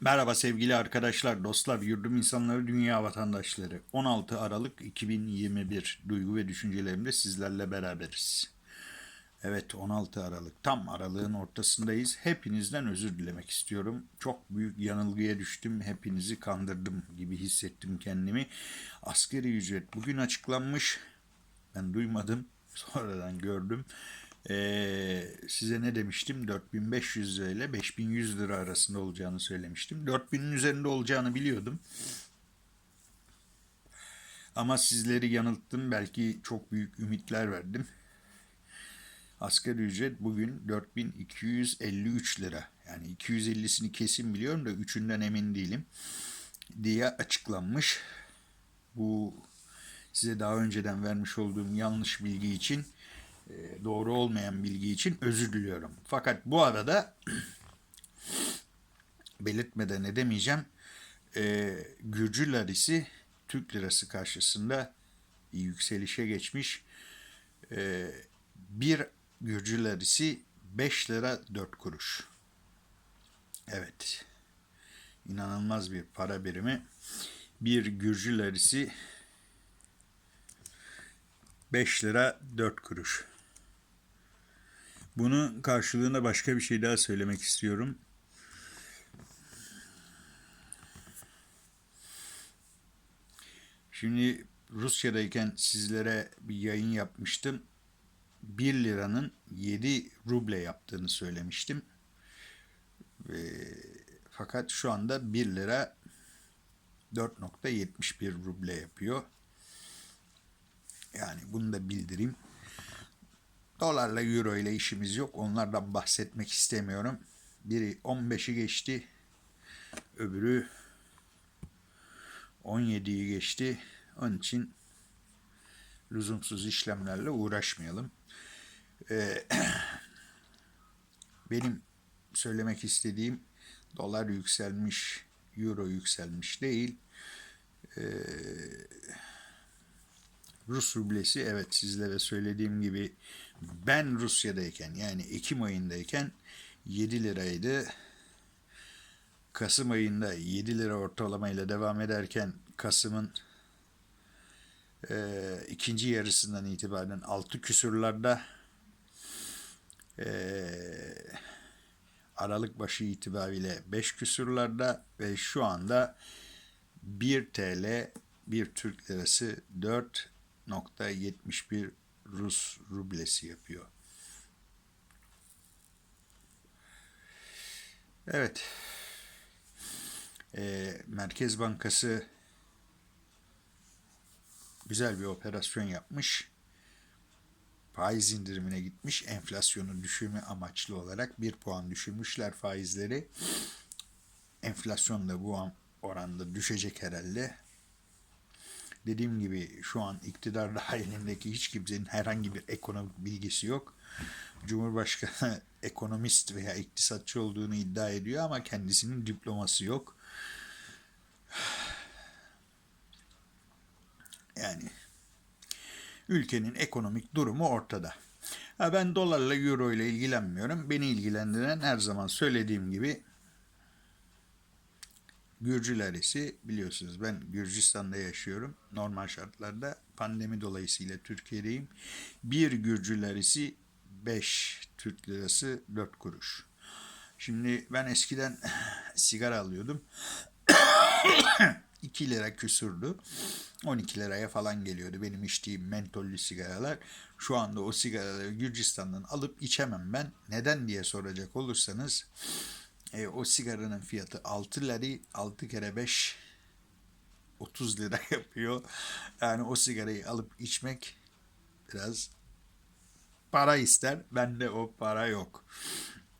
Merhaba sevgili arkadaşlar, dostlar, yurdum insanları, dünya vatandaşları. 16 Aralık 2021 duygu ve düşüncelerimde sizlerle beraberiz. Evet 16 Aralık tam aralığın ortasındayız. Hepinizden özür dilemek istiyorum. Çok büyük yanılgıya düştüm. Hepinizi kandırdım gibi hissettim kendimi. Askeri ücret bugün açıklanmış. Ben duymadım. Sonradan gördüm. Ee, size ne demiştim? 4500 lira ile 5100 lira arasında olacağını söylemiştim. 4000'in üzerinde olacağını biliyordum. Ama sizleri yanılttım. Belki çok büyük ümitler verdim. Asgari ücret bugün 4253 lira. Yani 250'sini kesin biliyorum da üçünden emin değilim. Diye açıklanmış. Bu size daha önceden vermiş olduğum yanlış bilgi için doğru olmayan bilgi için özür diliyorum. Fakat bu arada belirtmeden edemeyeceğim. E, Gürcü larisi Türk lirası karşısında yükselişe geçmiş. E, bir Gürcü larisi 5 lira 4 kuruş. Evet. İnanılmaz bir para birimi. Bir Gürcü larisi 5 lira 4 kuruş. Bunun karşılığında başka bir şey daha söylemek istiyorum. Şimdi Rusya'dayken sizlere bir yayın yapmıştım. 1 liranın 7 ruble yaptığını söylemiştim. Ve, fakat şu anda 1 lira 4.71 ruble yapıyor. Yani bunu da bildireyim. Dolarla euro ile işimiz yok. Onlardan bahsetmek istemiyorum. Biri 15'i geçti. Öbürü 17'yi geçti. Onun için lüzumsuz işlemlerle uğraşmayalım. Ee, benim söylemek istediğim dolar yükselmiş, euro yükselmiş değil. Ee, Rus rublesi evet sizlere söylediğim gibi ben Rusya'dayken yani Ekim ayındayken 7 liraydı. Kasım ayında 7 lira ortalamayla devam ederken Kasım'ın e, ikinci yarısından itibaren 6 küsurlarda e, Aralık başı itibariyle 5 küsurlarda ve şu anda 1 TL 1 Türk lirası 4.71 Rus rublesi yapıyor. Evet. Ee, Merkez Bankası güzel bir operasyon yapmış. Faiz indirimine gitmiş. Enflasyonu düşürme amaçlı olarak bir puan düşürmüşler faizleri. Enflasyon da bu oranda düşecek herhalde dediğim gibi şu an iktidar dahilindeki hiç kimsenin herhangi bir ekonomik bilgisi yok. Cumhurbaşkanı ekonomist veya iktisatçı olduğunu iddia ediyor ama kendisinin diploması yok. Yani ülkenin ekonomik durumu ortada. Ha ben dolarla euro ile ilgilenmiyorum. Beni ilgilendiren her zaman söylediğim gibi Gürcülerisi biliyorsunuz ben Gürcistan'da yaşıyorum. Normal şartlarda pandemi dolayısıyla Türkiye'deyim. Bir Gürcülerisi 5 Türk lirası 4 kuruş. Şimdi ben eskiden sigara alıyordum. 2 lira küsurdu. 12 liraya falan geliyordu benim içtiğim mentollü sigaralar. Şu anda o sigaraları Gürcistan'dan alıp içemem ben. Neden diye soracak olursanız e, o sigaranın fiyatı 6 lira, 6 kere 5 30 lira yapıyor. Yani o sigarayı alıp içmek biraz para ister. Bende o para yok.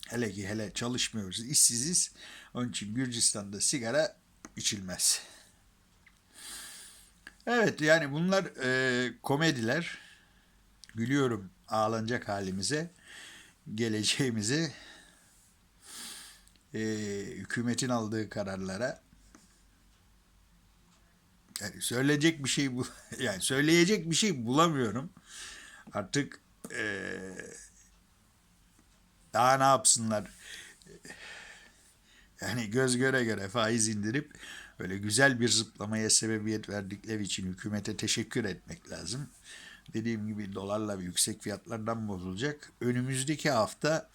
Hele ki hele çalışmıyoruz, işsiziz. Onun için Gürcistan'da sigara içilmez. Evet yani bunlar e, komediler. Gülüyorum ağlanacak halimize, geleceğimize e, hükümetin aldığı kararlara yani söyleyecek bir şey bu yani söyleyecek bir şey bulamıyorum. Artık e, daha ne yapsınlar? Yani göz göre göre faiz indirip öyle güzel bir zıplamaya sebebiyet verdikleri için hükümete teşekkür etmek lazım. Dediğim gibi dolarla yüksek fiyatlardan bozulacak. Önümüzdeki hafta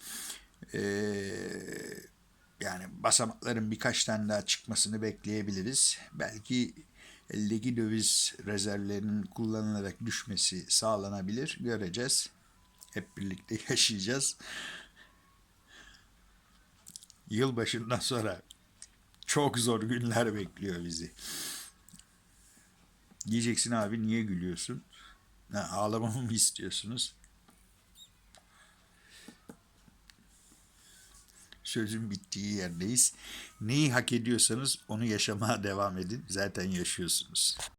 eee, yani basamakların birkaç tane daha çıkmasını bekleyebiliriz. Belki eldeki döviz rezervlerinin kullanılarak düşmesi sağlanabilir. Göreceğiz. Hep birlikte yaşayacağız. Yılbaşından sonra çok zor günler bekliyor bizi. Diyeceksin abi niye gülüyorsun? Ha, ağlamamı mı istiyorsunuz? Sözün bittiği yerdeyiz. Neyi hak ediyorsanız onu yaşamaya devam edin. Zaten yaşıyorsunuz.